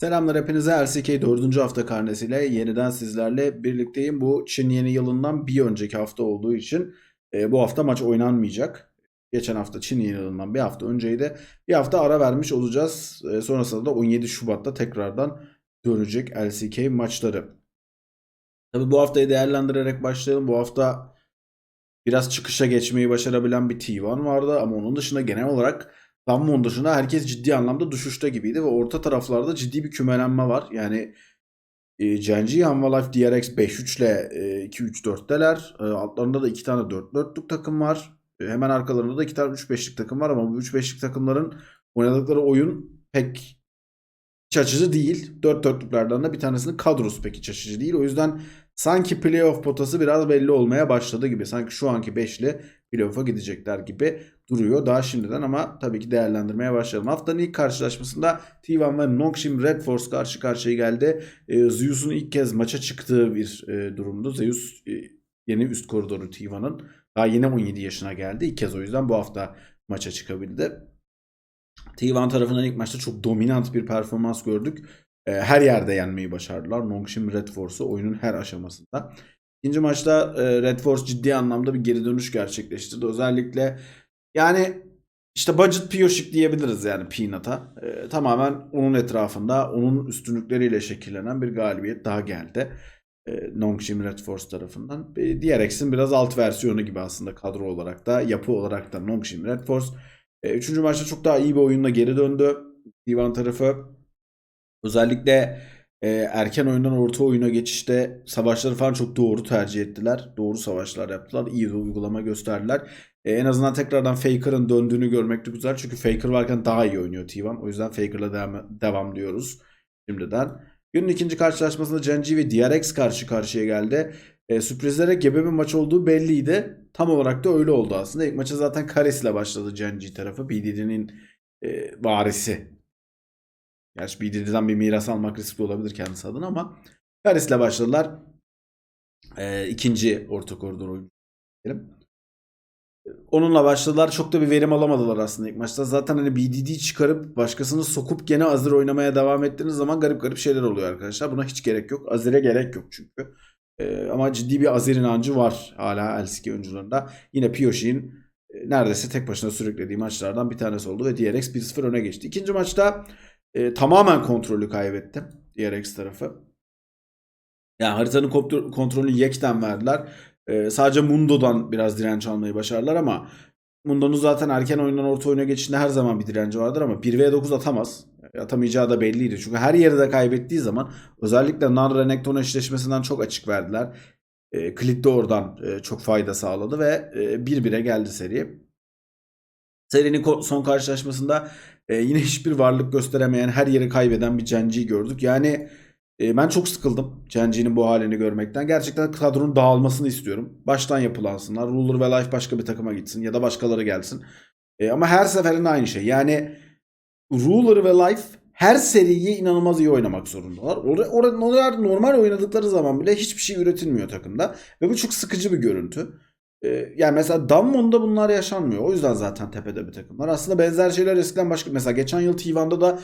Selamlar hepinize LCK 4. hafta karnesiyle yeniden sizlerle birlikteyim. Bu Çin yeni yılından bir önceki hafta olduğu için e, bu hafta maç oynanmayacak. Geçen hafta Çin yeni yılından bir hafta önceydi. Bir hafta ara vermiş olacağız. E, sonrasında da 17 Şubat'ta tekrardan dönecek LCK maçları. Tabi bu haftayı değerlendirerek başlayalım. Bu hafta biraz çıkışa geçmeyi başarabilen bir T1 vardı ama onun dışında genel olarak Dammon dışında herkes ciddi anlamda düşüşte gibiydi ve orta taraflarda ciddi bir kümelenme var. Yani e, Genji, Life, DRX 5-3 ile e, 2-3-4'teler. E, altlarında da 2 tane 4-4'lük takım var. E, hemen arkalarında da 2 tane 3-5'lik takım var ama bu 3-5'lik takımların oynadıkları oyun pek iç açıcı değil. 4-4'lüklerden de bir tanesinin kadrosu pek iç açıcı değil. O yüzden sanki playoff potası biraz belli olmaya başladı gibi. Sanki şu anki 5'li playoff'a gidecekler gibi duruyor daha şimdiden ama tabii ki değerlendirmeye başlayalım. Haftanın ilk karşılaşmasında T1 ve Nongshim Red Force karşı karşıya geldi. E, Zeus'un ilk kez maça çıktığı bir e, durumdu. Zeus e, yeni üst koridoru T1'ın daha yeni 17 yaşına geldi. İlk kez o yüzden bu hafta maça çıkabildi. T1 tarafından ilk maçta çok dominant bir performans gördük. E, her yerde yenmeyi başardılar. Nongshim Red Force'u oyunun her aşamasında. İkinci maçta e, Red Force ciddi anlamda bir geri dönüş gerçekleştirdi. Özellikle yani işte budget Piyoşik diyebiliriz yani Peanut'a. E, tamamen onun etrafında onun üstünlükleriyle şekillenen bir galibiyet daha geldi. E, Nongshim Red Force tarafından. E, DRX'in biraz alt versiyonu gibi aslında kadro olarak da yapı olarak da Nongshim Red Force. E, üçüncü maçta çok daha iyi bir oyunla geri döndü. Divan tarafı. Özellikle e, erken oyundan orta oyuna geçişte savaşları falan çok doğru tercih ettiler. Doğru savaşlar yaptılar. İyi uygulama gösterdiler. E, en azından tekrardan Faker'ın döndüğünü görmek de güzel. Çünkü Faker varken daha iyi oynuyor T1. O yüzden Faker'la devam, devam diyoruz şimdiden. Günün ikinci karşılaşmasında Genji ve DRX karşı karşıya geldi. E, sürprizlere gebe bir maç olduğu belliydi. Tam olarak da öyle oldu aslında. İlk maça zaten Kares ile başladı Genji tarafı. BDD'nin e, varisi Gerçi BDD'den bir miras almak riskli olabilir kendisi adına ama Karis'le başladılar. Ee, ikinci orta koridor oyuncu. Onunla başladılar. Çok da bir verim alamadılar aslında ilk maçta. Zaten hani BDD çıkarıp başkasını sokup gene Azir oynamaya devam ettiğiniz zaman garip garip şeyler oluyor arkadaşlar. Buna hiç gerek yok. Azir'e gerek yok çünkü. Ee, ama ciddi bir Azir inancı var hala LCK oyuncularında. Yine Piyoshi'nin e, neredeyse tek başına sürüklediği maçlardan bir tanesi oldu ve DRX 1-0 öne geçti. İkinci maçta e, tamamen kontrolü kaybetti DRX tarafı. Yani haritanın kontrol- kontrolünü yekten verdiler. E, sadece Mundo'dan biraz direnç almayı başardılar ama Mundo'nun zaten erken oyundan orta oyuna geçişinde her zaman bir direnci vardır ama 1v9 atamaz. Atamayacağı da belliydi. Çünkü her yeri de kaybettiği zaman özellikle non-Renekton eşleşmesinden çok açık verdiler. E, Klit de oradan e, çok fayda sağladı ve e, 1-1'e geldi seri. Serinin son karşılaşmasında e, yine hiçbir varlık gösteremeyen, her yeri kaybeden bir Genji'yi gördük. Yani e, ben çok sıkıldım Genji'nin bu halini görmekten. Gerçekten kadronun dağılmasını istiyorum. Baştan yapılansınlar. Ruler ve Life başka bir takıma gitsin ya da başkaları gelsin. E, ama her seferinde aynı şey. Yani Ruler ve Life her seriyi inanılmaz iyi oynamak zorundalar. Orada, orada onlar normal oynadıkları zaman bile hiçbir şey üretilmiyor takımda. Ve bu çok sıkıcı bir görüntü. Ee, yani mesela Damwon'da bunlar yaşanmıyor. O yüzden zaten tepede bir takımlar. Aslında benzer şeyler eskiden başka. Mesela geçen yıl T1'da da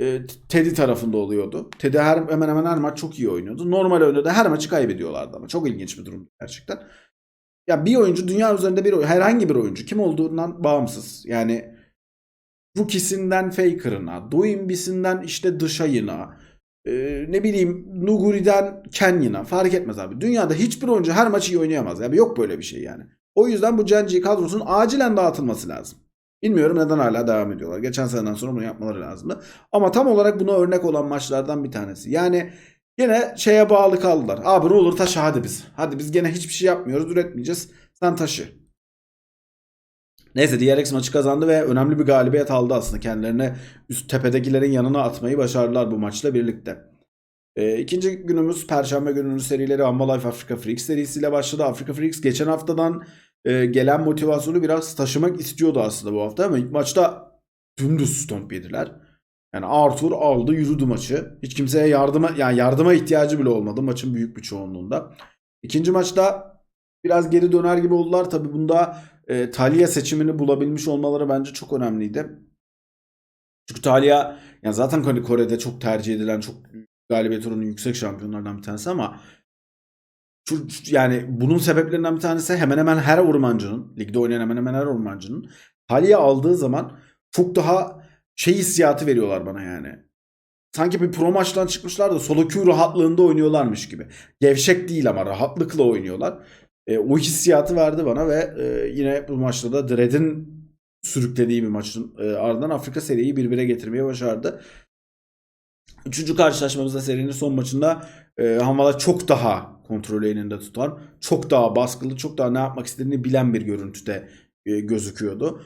e, Teddy tarafında oluyordu. Teddy her, hemen hemen her maç çok iyi oynuyordu. Normal oyunda da her maçı kaybediyorlardı ama. Çok ilginç bir durum gerçekten. Ya bir oyuncu dünya üzerinde bir herhangi bir oyuncu kim olduğundan bağımsız. Yani Rookie'sinden Faker'ına, Doimbisinden işte Dışay'ına, ee, ne bileyim Nuguri'den Kenyon'a fark etmez abi. Dünyada hiçbir oyuncu her maçı iyi oynayamaz. Yani yok böyle bir şey yani. O yüzden bu Genji kadrosunun acilen dağıtılması lazım. Bilmiyorum neden hala devam ediyorlar. Geçen seneden sonra bunu yapmaları lazımdı. Ama tam olarak buna örnek olan maçlardan bir tanesi. Yani yine şeye bağlı kaldılar. Abi ruler taşı hadi biz. Hadi biz gene hiçbir şey yapmıyoruz üretmeyeceğiz. Sen taşı. Neyse DRX maçı kazandı ve önemli bir galibiyet aldı aslında. Kendilerine üst tepedekilerin yanına atmayı başardılar bu maçla birlikte. E, ikinci günümüz Perşembe gününün serileri Life Africa Freaks serisiyle başladı. Africa Freaks geçen haftadan e, gelen motivasyonu biraz taşımak istiyordu aslında bu hafta ama ilk maçta dümdüz stomp yediler. Yani Arthur aldı yürüdü maçı. Hiç kimseye yardıma yani yardıma ihtiyacı bile olmadı maçın büyük bir çoğunluğunda. İkinci maçta biraz geri döner gibi oldular. Tabi bunda e, Talia seçimini bulabilmiş olmaları bence çok önemliydi. Çünkü Talia yani zaten hani Kore'de çok tercih edilen çok galibiyet oranı yüksek şampiyonlardan bir tanesi ama şu, yani bunun sebeplerinden bir tanesi hemen hemen her ormancının, ligde oynayan hemen hemen her ormancının Talia aldığı zaman çok daha şey hissiyatı veriyorlar bana yani. Sanki bir pro maçtan çıkmışlar da solo queue rahatlığında oynuyorlarmış gibi. Gevşek değil ama rahatlıkla oynuyorlar. E, o hissiyatı verdi bana ve e, yine bu maçta da Dread'in sürüklediği bir maçın e, ardından Afrika seriyi birbirine getirmeye başardı. Üçüncü karşılaşmamızda serinin son maçında e, Hamvala çok daha kontrolü elinde tutan, çok daha baskılı, çok daha ne yapmak istediğini bilen bir görüntüde e, gözüküyordu.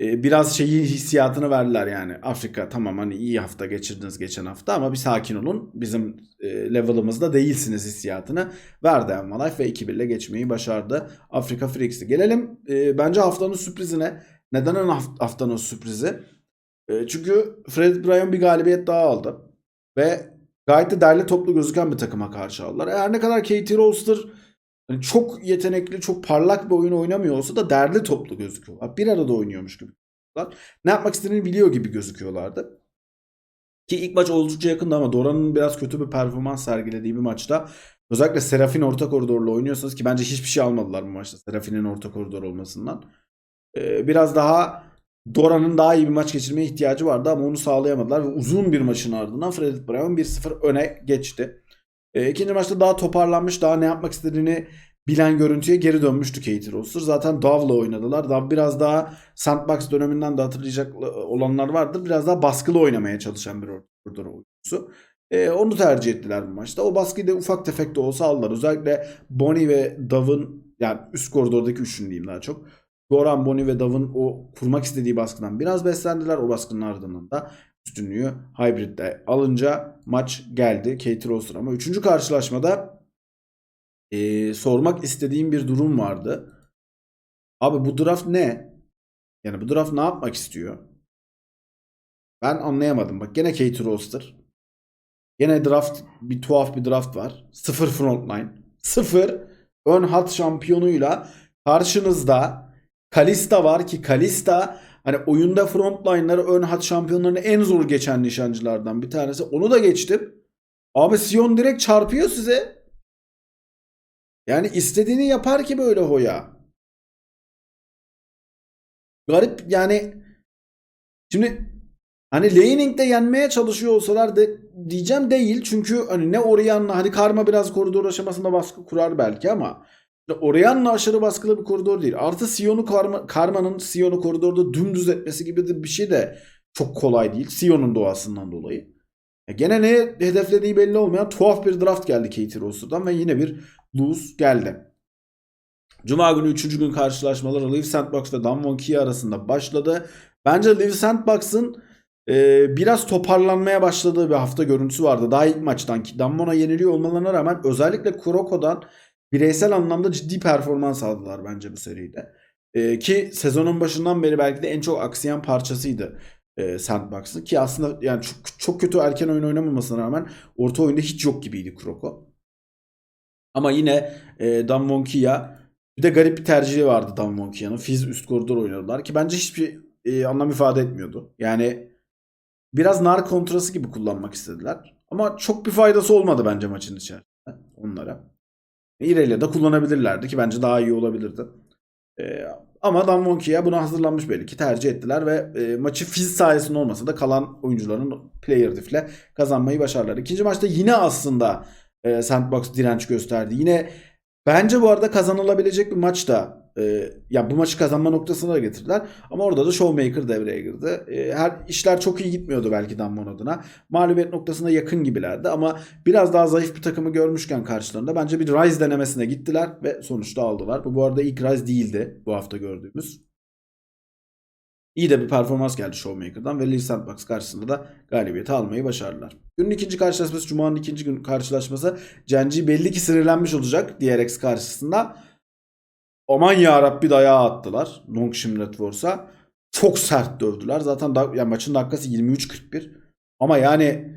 E, biraz şeyi hissiyatını verdiler yani. Afrika tamam hani iyi hafta geçirdiniz geçen hafta ama bir sakin olun. Bizim e, level'ımızda değilsiniz hissiyatını verdi Envalife ve 2-1 ile geçmeyi başardı. Afrika Freaks'i. Gelelim e, bence haftanın sürprizine. Neden ön haft- haftanın sürprizi? E, çünkü Fred Bryan bir galibiyet daha aldı. Ve gayet de derli toplu gözüken bir takıma karşı aldılar. Her ne kadar Katie Rolster hani çok yetenekli, çok parlak bir oyun oynamıyor olsa da derli toplu gözüküyorlar. Bir arada oynuyormuş gibi. Ne yapmak istediğini biliyor gibi gözüküyorlardı. Ki ilk maç oldukça yakındı ama Dora'nın biraz kötü bir performans sergilediği bir maçta özellikle Serafin orta koridorla oynuyorsanız ki bence hiçbir şey almadılar bu maçta Serafin'in orta koridor olmasından. Ee, biraz daha Dora'nın daha iyi bir maç geçirmeye ihtiyacı vardı ama onu sağlayamadılar ve uzun bir maçın ardından Fredrik Brown 1-0 öne geçti. E, ikinci maçta daha toparlanmış, daha ne yapmak istediğini bilen görüntüye geri dönmüştü Katie Roster. Zaten Dov'la oynadılar. Dov biraz daha sandbox döneminden de hatırlayacak olanlar vardır. Biraz daha baskılı oynamaya çalışan bir koridor oyuncusu. E, onu tercih ettiler bu maçta. O baskıyı da ufak tefek de olsa aldılar. Özellikle Bonnie ve Dov'ın yani üst koridordaki üçlü diyeyim daha çok. Goran, Bonnie ve Dav'ın o kurmak istediği baskıdan biraz beslendiler. O baskının ardından da üstünlüğü Hybrid'de alınca maç geldi Katie Roster ama 3. karşılaşmada e, sormak istediğim bir durum vardı. Abi bu draft ne? Yani bu draft ne yapmak istiyor? Ben anlayamadım. Bak gene Katie Roster. Gene draft bir tuhaf bir draft var. Sıfır frontline. Sıfır ön hat şampiyonuyla karşınızda Kalista var ki Kalista hani oyunda frontline'ları ön hat şampiyonlarını en zor geçen nişancılardan bir tanesi. Onu da geçtim. Abi Sion direkt çarpıyor size. Yani istediğini yapar ki böyle hoya. Garip yani şimdi hani laning'de yenmeye çalışıyor olsalar da diyeceğim değil. Çünkü hani ne Orianna hadi Karma biraz koridor aşamasında baskı kurar belki ama Orianna aşırı baskılı bir koridor değil. Artı Sion'u Karma, Karma'nın Sion'u koridorda dümdüz etmesi gibi de bir şey de çok kolay değil. Sion'un doğasından dolayı. E gene ne hedeflediği belli olmayan tuhaf bir draft geldi Katie Roster'dan ve yine bir lose geldi. Cuma günü 3. gün karşılaşmaları Liv Sandbox ve Damwon Kia arasında başladı. Bence Liv Sandbox'ın e, biraz toparlanmaya başladığı bir hafta görüntüsü vardı. Daha ilk maçtan ki Damwon'a yeniliyor olmalarına rağmen özellikle Kuroko'dan bireysel anlamda ciddi performans aldılar bence bu seride. Ee, ki sezonun başından beri belki de en çok aksayan parçasıydı e, Sandbox'ın. Ki aslında yani çok, çok kötü erken oyun oynamamasına rağmen orta oyunda hiç yok gibiydi Kroko. Ama yine e, Dan Kia bir de garip bir tercihi vardı Dan Kia'nın. Fizz üst koridor oynadılar ki bence hiçbir e, anlam ifade etmiyordu. Yani biraz nar kontrası gibi kullanmak istediler. Ama çok bir faydası olmadı bence maçın içerisinde onlara. İrelia da kullanabilirlerdi ki bence daha iyi olabilirdi. Ee, ama Dan Wonki'ye buna hazırlanmış belli ki tercih ettiler ve e, maçı fiz sayesinde olmasa da kalan oyuncuların player diff'le kazanmayı başardılar. İkinci maçta yine aslında e, Sandbox direnç gösterdi. Yine bence bu arada kazanılabilecek bir maç da e, ya bu maçı kazanma noktasına getirdiler. Ama orada da Showmaker devreye girdi. E, her işler çok iyi gitmiyordu belki Damwon adına. Mağlubiyet noktasına yakın gibilerdi ama biraz daha zayıf bir takımı görmüşken karşılarında bence bir Rise denemesine gittiler ve sonuçta aldılar. Bu bu arada ilk Rise değildi bu hafta gördüğümüz. İyi de bir performans geldi Showmaker'dan ve Lee Sandbox karşısında da galibiyeti almayı başardılar. Günün ikinci karşılaşması, Cuma'nın ikinci gün karşılaşması. Genji belli ki sinirlenmiş olacak DRX karşısında. Aman ya Rabbi dayağı attılar Nongshim Red Force'a. Çok sert dövdüler. Zaten da, yani maçın dakikası 23-41. Ama yani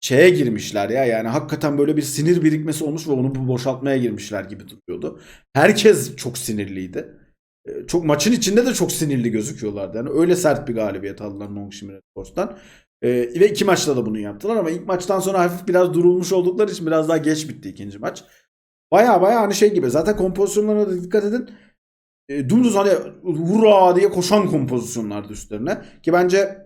şeye girmişler ya yani hakikaten böyle bir sinir birikmesi olmuş ve onu boşaltmaya girmişler gibi duruyordu. Herkes çok sinirliydi. e, çok maçın içinde de çok sinirli gözüküyorlardı. Yani öyle sert bir galibiyet aldılar Nongshim Red Force'dan. E, ve iki maçta da bunu yaptılar ama ilk maçtan sonra hafif biraz durulmuş oldukları için biraz daha geç bitti ikinci maç. Baya baya hani şey gibi zaten kompozisyonlarına da dikkat edin. E, dümdüz hani hurra diye koşan kompozisyonlardı üstlerine. Ki bence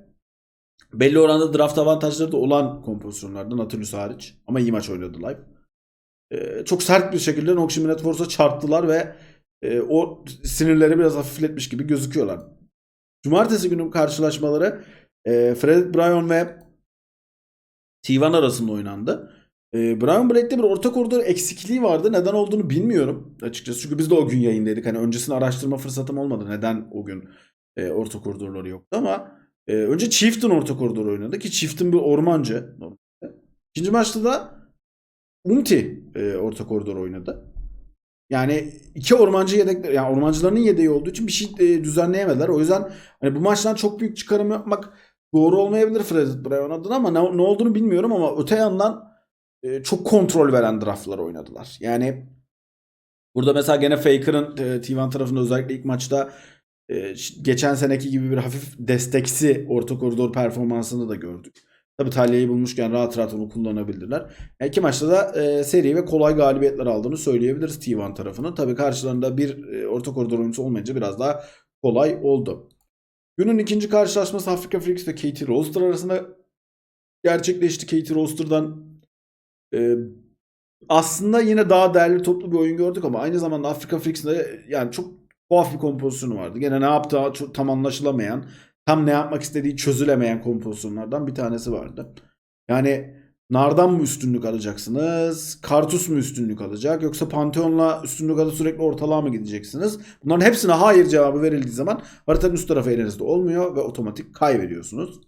belli oranda draft avantajları da olan kompozisyonlardan Nautilus hariç. Ama iyi maç oynadı live. E, çok sert bir şekilde Noxim Red Force'a çarptılar ve e, o sinirleri biraz hafifletmiş gibi gözüküyorlar. Cumartesi günü karşılaşmaları e, Fred Bryan ve T1 arasında oynandı. E, Brian Blake'de bir orta koridor eksikliği vardı. Neden olduğunu bilmiyorum açıkçası. Çünkü biz de o gün yayındaydık. Hani öncesini araştırma fırsatım olmadı. Neden o gün e, orta koridorları yoktu ama e, önce Chieftain orta koridor oynadı ki Chieftain bir ormancı. İkinci maçta da Umti e, orta koridor oynadı. Yani iki ormancı yedek yani ormancılarının yedeği olduğu için bir şey e, düzenleyemediler. O yüzden hani bu maçtan çok büyük çıkarım yapmak doğru olmayabilir Fred Bryan adına ama ne, ne olduğunu bilmiyorum ama öte yandan e, çok kontrol veren draftlar oynadılar. Yani burada mesela gene Faker'ın e, T1 tarafında özellikle ilk maçta e, geçen seneki gibi bir hafif desteksi orta koridor performansını da gördük. Tabi Talya'yı bulmuşken rahat rahat onu kullanabilirler. Yani iki maçta da e, seri ve kolay galibiyetler aldığını söyleyebiliriz T1 tarafının. Tabi karşılarında bir e, orta koridor oyuncusu olmayınca biraz daha kolay oldu. Günün ikinci karşılaşması Afrika Freaks ve Katie Roster arasında gerçekleşti. Katie Roster'dan e, aslında yine daha değerli toplu bir oyun gördük ama aynı zamanda Afrika Freaks'de yani çok tuhaf bir kompozisyonu vardı. Gene ne yaptığı çok tam anlaşılamayan, tam ne yapmak istediği çözülemeyen kompozisyonlardan bir tanesi vardı. Yani Nardan mı üstünlük alacaksınız? Kartus mu üstünlük alacak? Yoksa Pantheon'la üstünlük alıp sürekli ortalığa mı gideceksiniz? Bunların hepsine hayır cevabı verildiği zaman haritanın üst tarafı elinizde olmuyor ve otomatik kaybediyorsunuz.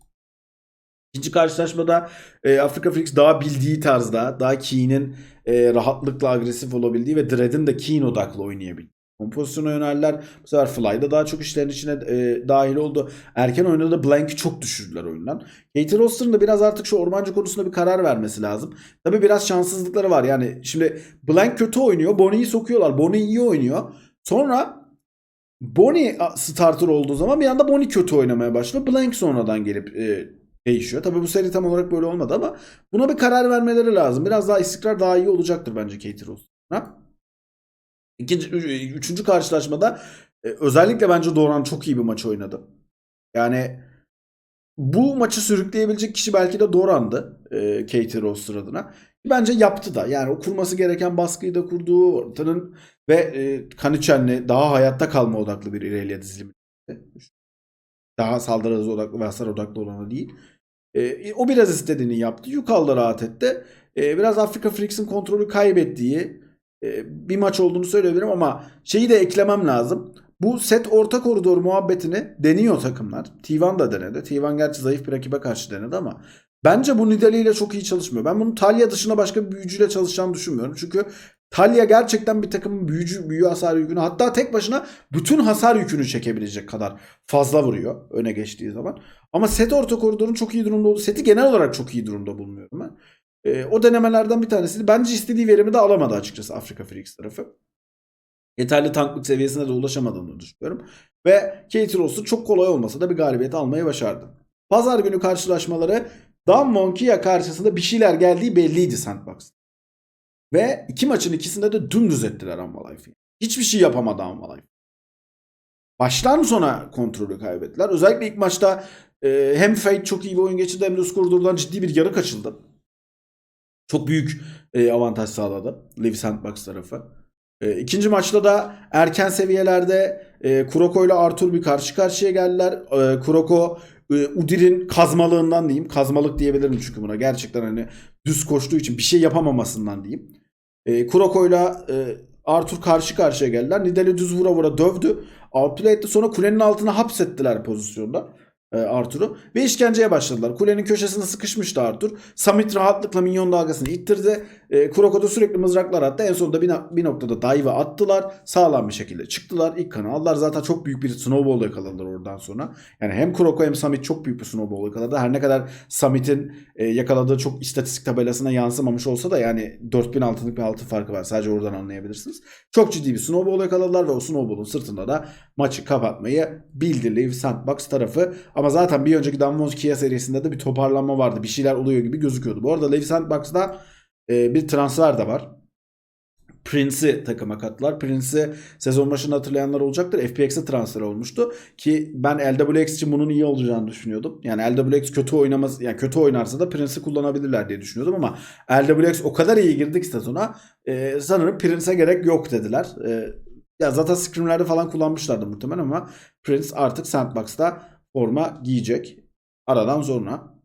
İkinci karşılaşmada e, Afrika Freaks daha bildiği tarzda, daha Keen'in e, rahatlıkla agresif olabildiği ve Dread'in de Keen odaklı oynayabildiği. Kompozisyona yöneldiler. Bu sefer Fly'da daha çok işlerin içine e, dahil oldu. Erken oyunda da Blank'i çok düşürdüler oyundan. Katie Roster'ın da biraz artık şu ormancı konusunda bir karar vermesi lazım. Tabi biraz şanssızlıkları var. Yani şimdi Blank kötü oynuyor. Bonnie'yi sokuyorlar. Bonnie iyi oynuyor. Sonra Bonnie starter olduğu zaman bir anda Bonnie kötü oynamaya başlıyor. Blank sonradan gelip e, değişiyor. Tabii bu seri tam olarak böyle olmadı ama buna bir karar vermeleri lazım. Biraz daha istikrar daha iyi olacaktır bence Katie Roster'a. İkinci, üçüncü karşılaşmada e, özellikle bence Doran çok iyi bir maç oynadı. Yani bu maçı sürükleyebilecek kişi belki de Doran'dı e, Katie Roster adına. Bence yaptı da. Yani o kurması gereken baskıyı da kurdu. Ortanın ve e, Kanichen'le daha hayatta kalma odaklı bir İrelia dizilimi. Daha saldırı hızı odaklı ve hasar odaklı olanı değil. E, o biraz istediğini yaptı. Yukal da rahat etti. E, biraz Afrika Freaks'in kontrolü kaybettiği e, bir maç olduğunu söyleyebilirim ama şeyi de eklemem lazım. Bu set orta koridor muhabbetini deniyor takımlar. T1 da denedi. T1 gerçi zayıf bir rakibe karşı denedi ama bence bu Nidali ile çok iyi çalışmıyor. Ben bunun Talya dışında başka bir büyücüyle çalışacağını düşünmüyorum. Çünkü Talya gerçekten bir takımın büyücü, büyü hasar yükünü hatta tek başına bütün hasar yükünü çekebilecek kadar fazla vuruyor öne geçtiği zaman. Ama set orta koridorun çok iyi durumda olduğu seti genel olarak çok iyi durumda bulmuyorum ben. E, o denemelerden bir tanesi. Bence istediği verimi de alamadı açıkçası Afrika Freaks tarafı. Yeterli tanklık seviyesine de ulaşamadığını düşünüyorum. Ve Katie Ross'u çok kolay olmasa da bir galibiyet almayı başardı. Pazar günü karşılaşmaları Dan Monkia karşısında bir şeyler geldiği belliydi Sandbox. Ve iki maçın ikisinde de dümdüz ettiler Ambalife'i. Hiçbir şey yapamadı Ambalife. Baştan sona kontrolü kaybettiler. Özellikle ilk maçta e, hem Fate çok iyi bir oyun geçirdi hem de Skurdur'dan ciddi bir yarı kaçıldı. Çok büyük e, avantaj sağladı Levi Sandbox tarafı. E, ikinci maçta da erken seviyelerde e, Kuroko ile Arthur bir karşı karşıya geldiler. E, Kuroko e, Udir'in kazmalığından diyeyim. Kazmalık diyebilirim çünkü buna. Gerçekten hani düz koştuğu için bir şey yapamamasından diyeyim. E, Kuroko ile e, Arthur karşı karşıya geldiler. Nidali düz vura vura dövdü. Outplay etti. Sonra kulenin altına hapsettiler pozisyonda e, Arthur'u ve işkenceye başladılar. Kulenin köşesine sıkışmıştı Arthur. Samit rahatlıkla minyon dalgasını ittirdi. E, Kuroko da sürekli mızraklar attı. En sonunda bir, bir noktada dive'a attılar. Sağlam bir şekilde çıktılar. İlk kanı aldılar. Zaten çok büyük bir snowball yakaladılar oradan sonra. Yani hem Kuroko hem Summit çok büyük bir snowball yakaladı. Her ne kadar Summit'in e, yakaladığı çok istatistik tabelasına yansımamış olsa da yani 4000 altınlık bir altın farkı var. Sadece oradan anlayabilirsiniz. Çok ciddi bir snowball yakaladılar ve o snowball'un sırtında da maçı kapatmayı bildi Leaf Sandbox tarafı. Ama zaten bir önceki Damwon Kia serisinde de bir toparlanma vardı. Bir şeyler oluyor gibi gözüküyordu. Bu arada Leaf Sandbox'da e, bir transfer de var. Prince'i takıma kattılar. Prince'i sezon başında hatırlayanlar olacaktır. FPX'e transfer olmuştu ki ben LWX için bunun iyi olacağını düşünüyordum. Yani LWX kötü oynaması yani kötü oynarsa da Prince'i kullanabilirler diye düşünüyordum ama LWX o kadar iyi girdik sezona. E, sanırım Prince'e gerek yok dediler. E, ya zaten scrimlerde falan kullanmışlardı muhtemelen ama Prince artık Sandbox'ta forma giyecek. Aradan sonra.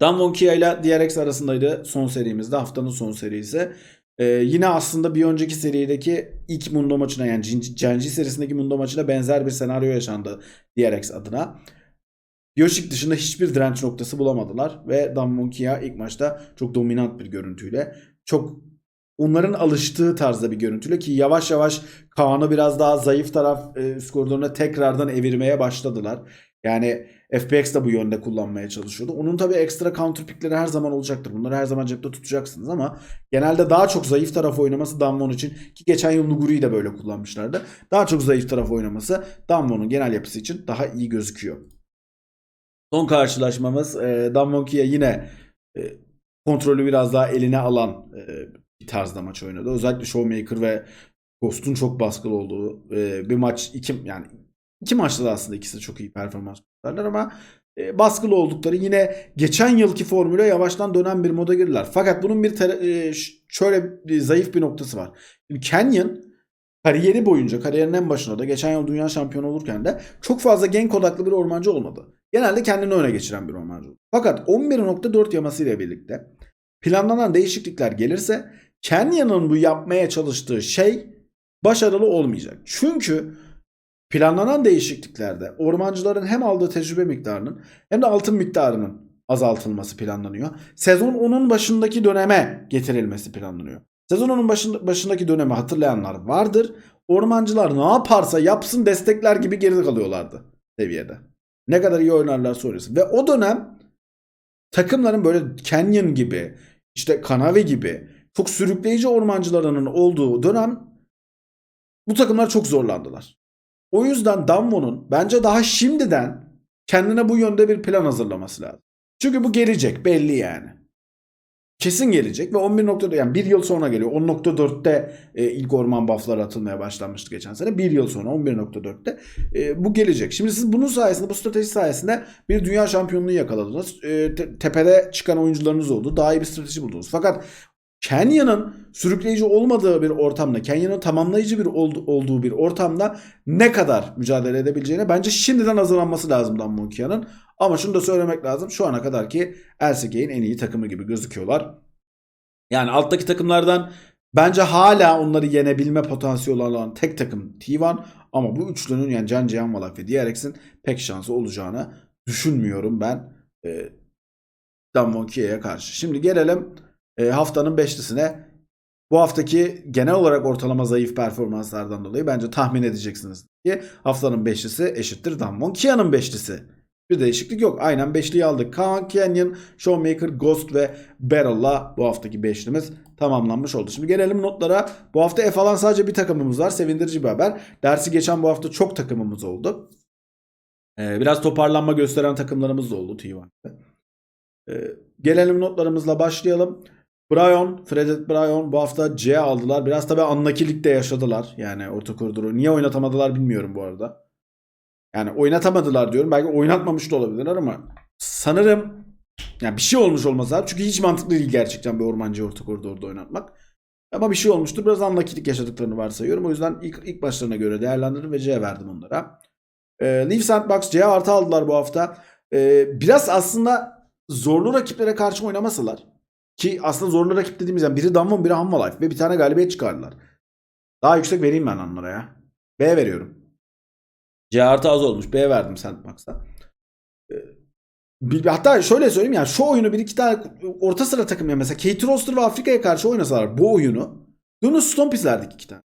Damwon ile DRX arasındaydı son serimizde. Haftanın son serisi. Ee, yine aslında bir önceki serideki ilk Mundo maçına yani Genji, serisindeki Mundo maçına benzer bir senaryo yaşandı DRX adına. Yoshik dışında hiçbir direnç noktası bulamadılar ve Damwon ilk maçta çok dominant bir görüntüyle çok onların alıştığı tarzda bir görüntüyle ki yavaş yavaş Kaan'ı biraz daha zayıf taraf e, üst koridoruna tekrardan evirmeye başladılar. Yani FPX de bu yönde kullanmaya çalışıyordu. Onun tabii ekstra counter pickleri her zaman olacaktır. Bunları her zaman cepte tutacaksınız ama genelde daha çok zayıf taraf oynaması Damwon için ki geçen yıl Nuguri'yi de böyle kullanmışlardı. Daha çok zayıf taraf oynaması Damwon'un genel yapısı için daha iyi gözüküyor. Son karşılaşmamız e, Damwon Kia yine e, kontrolü biraz daha eline alan e, bir tarzda maç oynadı. Özellikle Showmaker ve Ghost'un çok baskılı olduğu e, bir maç iki yani iki maçta da aslında ikisi de çok iyi performans gösterdiler ama e, baskılı oldukları yine geçen yılki formüle yavaştan dönen bir moda girdiler. Fakat bunun bir e, şöyle bir zayıf bir noktası var. Şimdi Canyon kariyeri boyunca kariyerinin en başında da geçen yıl dünya şampiyonu olurken de çok fazla gank odaklı bir ormancı olmadı. Genelde kendini öne geçiren bir ormancı oldu. Fakat 11.4 yamasıyla birlikte planlanan değişiklikler gelirse Canyon'ın bu yapmaya çalıştığı şey başarılı olmayacak. Çünkü planlanan değişikliklerde ormancıların hem aldığı tecrübe miktarının hem de altın miktarının azaltılması planlanıyor. Sezon onun başındaki döneme getirilmesi planlanıyor. Sezon onun başında, başındaki dönemi hatırlayanlar vardır. Ormancılar ne yaparsa yapsın destekler gibi geride kalıyorlardı seviyede. Ne kadar iyi oynarlar sonrası. Ve o dönem takımların böyle Canyon gibi işte Kanavi gibi çok sürükleyici ormancılarının olduğu dönem bu takımlar çok zorlandılar. O yüzden Damwon'un bence daha şimdiden kendine bu yönde bir plan hazırlaması lazım. Çünkü bu gelecek belli yani. Kesin gelecek ve 11.4 yani bir yıl sonra geliyor. 10.4'te e, ilk orman buffları atılmaya başlanmıştı geçen sene. Bir yıl sonra 11.4'te e, bu gelecek. Şimdi siz bunun sayesinde bu strateji sayesinde bir dünya şampiyonluğu yakaladınız. E, te- tepede çıkan oyuncularınız oldu. Daha iyi bir strateji buldunuz. Fakat Kenya'nın sürükleyici olmadığı bir ortamda, Kenya'nın tamamlayıcı bir oldu- olduğu bir ortamda ne kadar mücadele edebileceğine bence şimdiden hazırlanması lazım Damwon Kia'nın. Ama şunu da söylemek lazım. Şu ana kadar ki LCK'in en iyi takımı gibi gözüküyorlar. Yani alttaki takımlardan bence hala onları yenebilme potansiyeli olan tek takım T1 ama bu üçlünün yani Can Cihan Valak ve DRX'in pek şansı olacağını düşünmüyorum ben e, Damwon Kia'ya karşı. Şimdi gelelim e, haftanın beşlisine. Bu haftaki genel olarak ortalama zayıf performanslardan dolayı bence tahmin edeceksiniz ki haftanın beşlisi eşittir Damwon Kia'nın beşlisi. Bir değişiklik yok. Aynen beşliyi aldık. Kaan Canyon, Showmaker, Ghost ve Barrel'la bu haftaki beşlimiz tamamlanmış oldu. Şimdi gelelim notlara. Bu hafta F alan sadece bir takımımız var. Sevindirici bir haber. Dersi geçen bu hafta çok takımımız oldu. Ee, biraz toparlanma gösteren takımlarımız da oldu T1'de. Ee, gelelim notlarımızla başlayalım. Bryon, Frederick Bryon bu hafta C aldılar. Biraz tabii anlakilikte yaşadılar. Yani orta koridoru. Niye oynatamadılar bilmiyorum bu arada. Yani oynatamadılar diyorum. Belki oynatmamış da olabilirler ama sanırım yani bir şey olmuş olmaz abi. Çünkü hiç mantıklı değil gerçekten bir ormancı orta koridorda oynatmak. Ama bir şey olmuştur. Biraz anlakilik yaşadıklarını varsayıyorum. O yüzden ilk, ilk başlarına göre değerlendirdim ve C verdim onlara. Ee, Leaf Sandbox C artı aldılar bu hafta. Ee, biraz aslında zorlu rakiplere karşı oynamasalar ki aslında zorlu rakip dediğimiz yani biri Damwon biri Hanwha ve bir tane galibiyet çıkardılar. Daha yüksek vereyim ben onlara ya. B veriyorum. C artı az olmuş. B verdim Sandbox'a. Ee, Hatta şöyle söyleyeyim yani şu oyunu bir iki tane orta sıra takım ya mesela Kate Roster ve Afrika'ya karşı oynasalar bu oyunu Yunus Stomp izlerdik iki tane.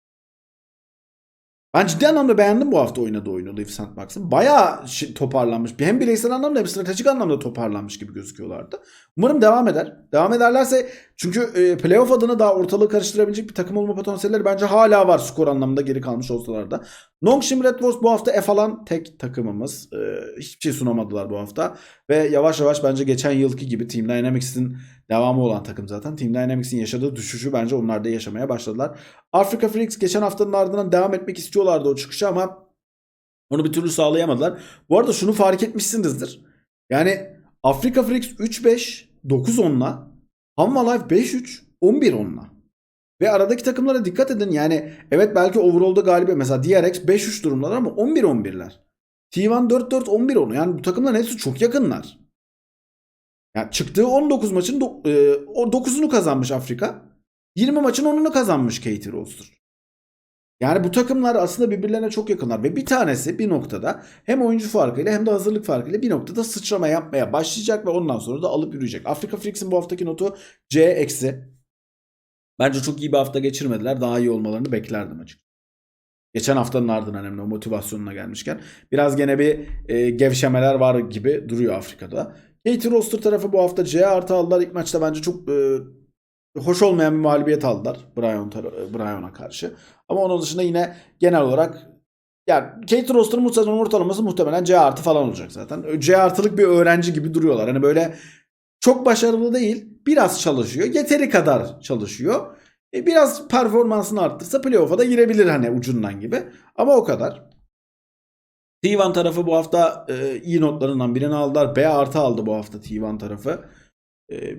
Ben ciddi anlamda beğendim bu hafta oynadığı oyunu Leaf Sandbox'ın. Bayağı şey- toparlanmış. Hem bireysel anlamda hem stratejik anlamda toparlanmış gibi gözüküyorlardı. Umarım devam eder. Devam ederlerse çünkü e, playoff adına daha ortalığı karıştırabilecek bir takım olma potansiyelleri bence hala var skor anlamında geri kalmış olsalar da. Nongshim Red Wolves bu hafta F alan tek takımımız. E, hiçbir şey sunamadılar bu hafta. Ve yavaş yavaş bence geçen yılki gibi Team Dynamics'in devamı olan takım zaten. Team Dynamics'in yaşadığı düşüşü bence onlar da yaşamaya başladılar. Africa Freaks geçen haftanın ardından devam etmek istiyorlardı o çıkışı ama onu bir türlü sağlayamadılar. Bu arada şunu fark etmişsinizdir. Yani Africa Freaks 3-5, 9-10'la, Hamma Life 5-3, 11-10'la. Ve aradaki takımlara dikkat edin. Yani evet belki overall'da galibiyet. Mesela DRX 5-3 durumlar ama 11-11'ler. T1 4-4, 11-10. Yani bu takımların hepsi çok yakınlar. Yani çıktığı 19 maçın do- e, o 9'unu kazanmış Afrika. 20 maçın 10'unu kazanmış Katie Roster. Yani bu takımlar aslında birbirlerine çok yakınlar ve bir tanesi bir noktada hem oyuncu farkıyla hem de hazırlık farkıyla bir noktada sıçrama yapmaya başlayacak ve ondan sonra da alıp yürüyecek. Afrika Freaks'in bu haftaki notu C eksi. Bence çok iyi bir hafta geçirmediler. Daha iyi olmalarını beklerdim açıkçası. Geçen haftanın ardından hem de o motivasyonuna gelmişken. Biraz gene bir e, gevşemeler var gibi duruyor Afrika'da. Katie Roster tarafı bu hafta C artı aldılar. İlk maçta bence çok e, hoş olmayan bir mağlubiyet aldılar Brian tara- Brian'a karşı. Ama onun dışında yine genel olarak yani Kate Roster'ın bu sezon ortalaması muhtemelen C artı falan olacak zaten. C artılık bir öğrenci gibi duruyorlar. Hani böyle çok başarılı değil. Biraz çalışıyor. Yeteri kadar çalışıyor. E, biraz performansını arttırsa playoff'a da girebilir hani ucundan gibi. Ama o kadar. T1 tarafı bu hafta e, iyi notlarından birini aldılar. B artı aldı bu hafta T1 tarafı. E,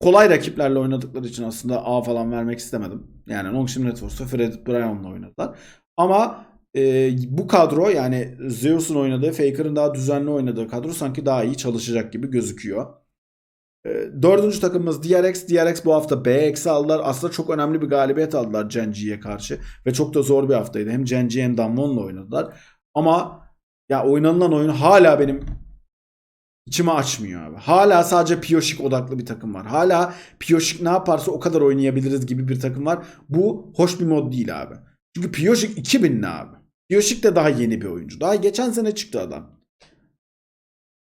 kolay rakiplerle oynadıkları için aslında A falan vermek istemedim. Yani Longshim Networks'ta Fred Bryan'la oynadılar. Ama e, bu kadro yani Zeus'un oynadığı, Faker'ın daha düzenli oynadığı kadro sanki daha iyi çalışacak gibi gözüküyor. E, dördüncü takımımız DRX. DRX bu hafta B eksi aldılar. Aslında çok önemli bir galibiyet aldılar Genji'ye karşı. Ve çok da zor bir haftaydı. Hem Genji hem Damwon'la oynadılar. Ama ya oynanılan oyun hala benim içimi açmıyor abi. Hala sadece Piyoşik odaklı bir takım var. Hala Piyoşik ne yaparsa o kadar oynayabiliriz gibi bir takım var. Bu hoş bir mod değil abi. Çünkü Piyoşik 2000 ne abi? Piyoşik de daha yeni bir oyuncu. Daha geçen sene çıktı adam.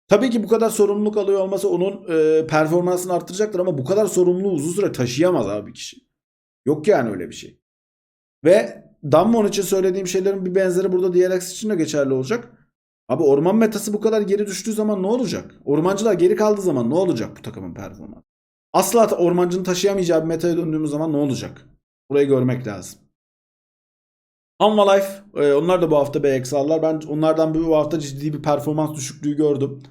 Tabii ki bu kadar sorumluluk alıyor olması onun e, performansını arttıracaktır ama bu kadar sorumluluğu uzun süre taşıyamaz abi kişi. Yok yani öyle bir şey. Ve Dammon için söylediğim şeylerin bir benzeri burada DLX için de geçerli olacak. Abi orman metası bu kadar geri düştüğü zaman ne olacak? Ormancılar geri kaldığı zaman ne olacak bu takımın performansı? Asla ormancının taşıyamayacağı bir metaya döndüğümüz zaman ne olacak? Burayı görmek lazım. Hanwha Life e, onlar da bu hafta B eksi aldılar. Ben onlardan bu hafta ciddi bir performans düşüklüğü gördüm.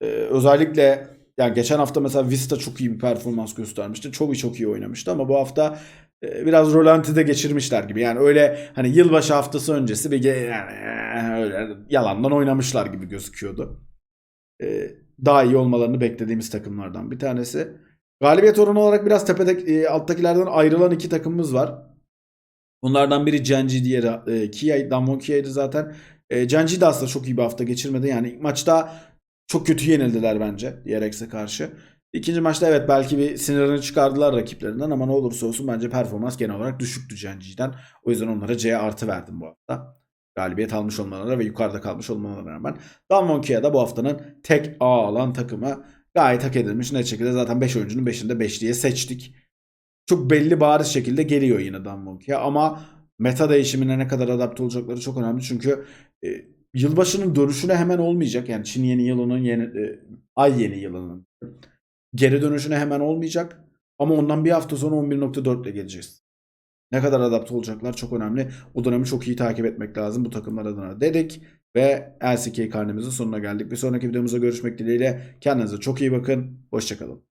E, özellikle yani geçen hafta mesela Vista çok iyi bir performans göstermişti. Çok iyi çok iyi oynamıştı ama bu hafta biraz rolantide geçirmişler gibi. Yani öyle hani yılbaşı haftası öncesi bir yani, e, öyle yalandan oynamışlar gibi gözüküyordu. E, daha iyi olmalarını beklediğimiz takımlardan bir tanesi. Galibiyet oranı olarak biraz tepede e, alttakilerden ayrılan iki takımımız var. Bunlardan biri Genji diğeri e, Kia, Damwon Kia'ydı zaten. E, Genji de aslında çok iyi bir hafta geçirmedi. Yani maçta çok kötü yenildiler bence DRX'e karşı. İkinci maçta evet belki bir sinirini çıkardılar rakiplerinden ama ne olursa olsun bence performans genel olarak düşüktü Genji'den. O yüzden onlara C artı verdim bu hafta. Galibiyet almış olmalarına ve yukarıda kalmış olmalarına rağmen. Damwon Kia da bu haftanın tek A alan takımı gayet hak edilmiş. Net şekilde zaten 5 oyuncunun 5'inde 5 diye seçtik. Çok belli bariz şekilde geliyor yine Damwon Kia ama meta değişimine ne kadar adapte olacakları çok önemli. Çünkü e, yılbaşının dönüşüne hemen olmayacak. Yani Çin yeni yılının yeni e, ay yeni yılının geri dönüşüne hemen olmayacak. Ama ondan bir hafta sonra 11.4 ile geleceğiz. Ne kadar adapte olacaklar çok önemli. O dönemi çok iyi takip etmek lazım bu takımlar adına dedik. Ve LCK karnemizin sonuna geldik. Bir sonraki videomuzda görüşmek dileğiyle. Kendinize çok iyi bakın. Hoşçakalın.